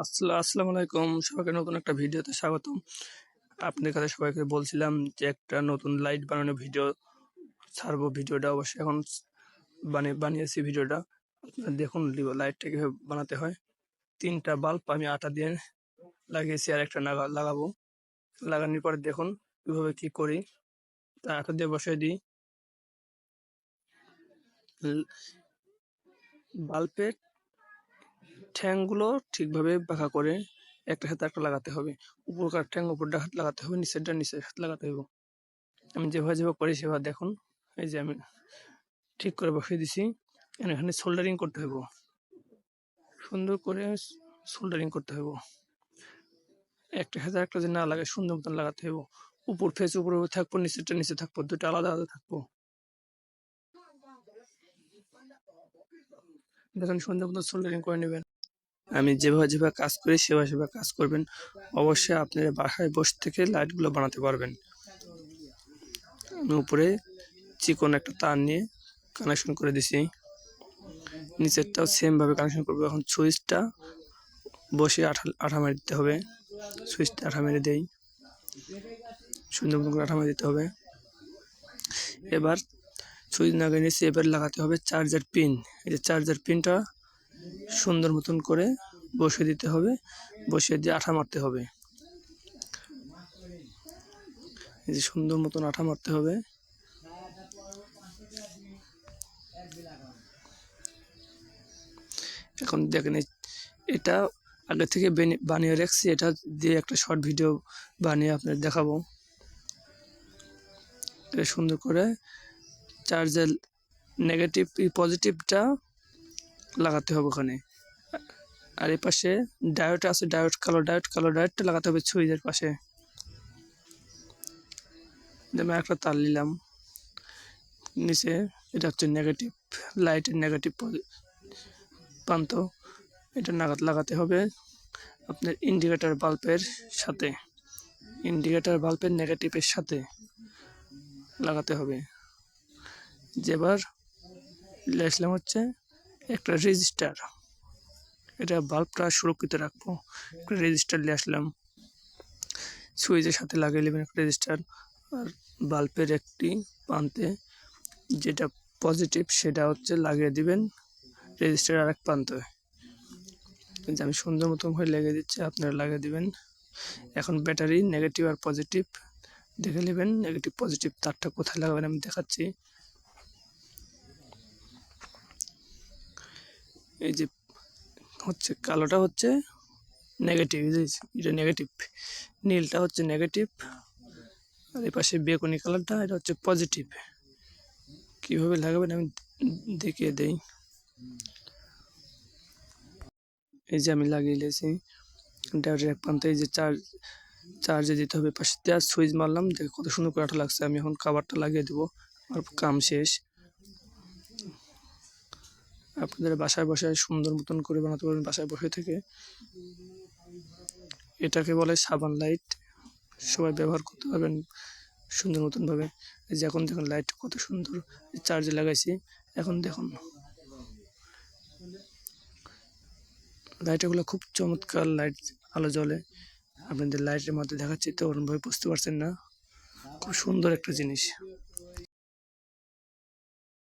আসসালা আসসালামু আলাইকুম সবাইকে নতুন একটা ভিডিওতে স্বাগতম। আপনাদের কাছে সবাইকে বলছিলাম যে একটা নতুন লাইট বানানোর ভিডিও ছাড়বো। ভিডিওটা অবশ্যই এখন বানিয়ে, বানিয়েছি ভিডিওটা। আপনারা দেখুন লাইটটা কীভাবে বানাতে হয়। তিনটা বাল্ব আমি আটা দিয়ে লাগিয়েছি আর একটা লাগা, লাগাবো। লাগানোর পরে দেখুন কীভাবে কী করি। তা আটা দিয়ে বসিয়ে দিই। বাল্বের ঠ্যাংগুলো ঠিকভাবে বাঁকা করে একটা সাথে একটা লাগাতে হবে। উপরকার ঠ্যাং, উপরটা হাত লাগাতে হবে, নিচেরটা নিচের হাত লাগাতে হবে। আমি যেভাবে যেভাবে করি সেভাবে দেখুন, এই যে আমি ঠিক করে বসিয়ে দিছি। এখানে সোল্ডারিং করতে হবে সুন্দর করে সোল্ডারিং করতে হবে একটা সাথে একটা যে না লাগে সুন্দর মতন লাগাতে হবে উপর ফেস উপরে থাকব, নিচেরটা নিচে থাকব দুটো আলাদা আলাদা থাকব। দেখেন সুন্দর মতন সোল্ডারিং করে নেবেন। আমি যেভাবে যেভাবে কাজ করি, সেভাবে সেভাবে কাজ করবেন। অবশ্যই আপনারা বাসায় বসে থেকে লাইটগুলো বানাতে পারবেন। আমি উপরে চিকন একটা তার নিয়ে কানেকশন করে দিছি। নিচেরটাও সেমভাবে কানেকশন করব। এখন সুইচটা বসে আঠা আঠা মারি দিতে হবে। সুইচটা আঠা মেরে দেই। সুন্দর মতন করে আঠা মারি দিতে হবে। এবার সুইচ লাগিয়ে নিয়েছি এবার লাগাতে হবে চার্জার পিন এই যে চার্জার পিনটা সুন্দর মতন করে বসিয়ে দিতে হবে, বসিয়ে দিয়ে আঠা মারতে হবে। এই যে সুন্দর মতন আঠা মারতে হবে। এখন দেখেন এটা আগে থেকে বেনি- বানিয়ে রাখছি, এটা দিয়ে একটা শর্ট ভিডিও বানিয়ে আপনাদের দেখাবো। সুন্দর করে চার্জের নেগেটিভ পজিটিভটা লাগাতে হবে ওখানে। আর এই পাশে ডায়োড আছে, ডায়োড, কালো ডায়োড, কালো ডায়োডটা লাগাতে হবে সুইচের পাশে। আমি একটা তার নিলাম। নিচে এটা হচ্ছে নেগেটিভ লাইটের নেগেটিভ প্রান্ত। এটা নাগাদ লাগাতে হবে আপনার ইন্ডিকেটার বাল্বের সাথে। ইন্ডিকেটার বাল্বের নেগেটিভের সাথে লাগাতে হবে। যেবার লেসলাম হচ্ছে একটা রেজিস্টার এটা বাল্বটা সুরক্ষিত রাখব। একটা রেজিস্টার নিয়ে আসলাম। সুইচের সাথে লাগিয়ে নেবেন একটা রেজিস্টার আর বাল্বের একটি প্রান্তে যেটা পজিটিভ সেটা হচ্ছে লাগিয়ে দিবেন রেজিস্টার আর এক প্রান্তে। যে আমি সুন্দর মতন করে লাগিয়ে দিচ্ছি, আপনারা লাগিয়ে দিবেন। এখন ব্যাটারি নেগেটিভ আর পজিটিভ দেখে নেবেন নেগেটিভ পজিটিভ তারটা কোথায় লাগাবেন আমি দেখাচ্ছি। এই যে হচ্ছে, কালোটা হচ্ছে নেগেটিভ এটা নেগেটিভ নীলটা হচ্ছে নেগেটিভ আর এই পাশে বেগুনি কালারটা, এটা হচ্ছে পজিটিভ কীভাবে লাগাবেন আমি দেখিয়ে দেই। এই যে আমি লাগিয়ে নিয়েছি ডায়োডের এক প্রান্তে এই যে চার্জ চার্জে দিতে হবে। পাশে দেওয়ার সুইচ মারলাম, দেখে কত সুন্দর করে লাগছে। আমি এখন খাবারটা লাগিয়ে দেবো। আমার কাম শেষ। আপনাদের বাসায় বসায় সুন্দর মতন করে বানাতে পারবেন বাসায় বসে থেকে। এটাকে বলে সাবান লাইট। সবাই ব্যবহার করতে পারবেন সুন্দর মতনভাবে যে এখন দেখুন লাইট কত সুন্দর। চার্জে লাগাইছি। এখন দেখুন। লাইটগুলো খুব চমৎকার লাইট, আলো জ্বলে। আপনাদের লাইটের মধ্যে দেখাচ্ছি তো ওরকমভাবে বুঝতে পারছেন না। খুব সুন্দর একটা জিনিস।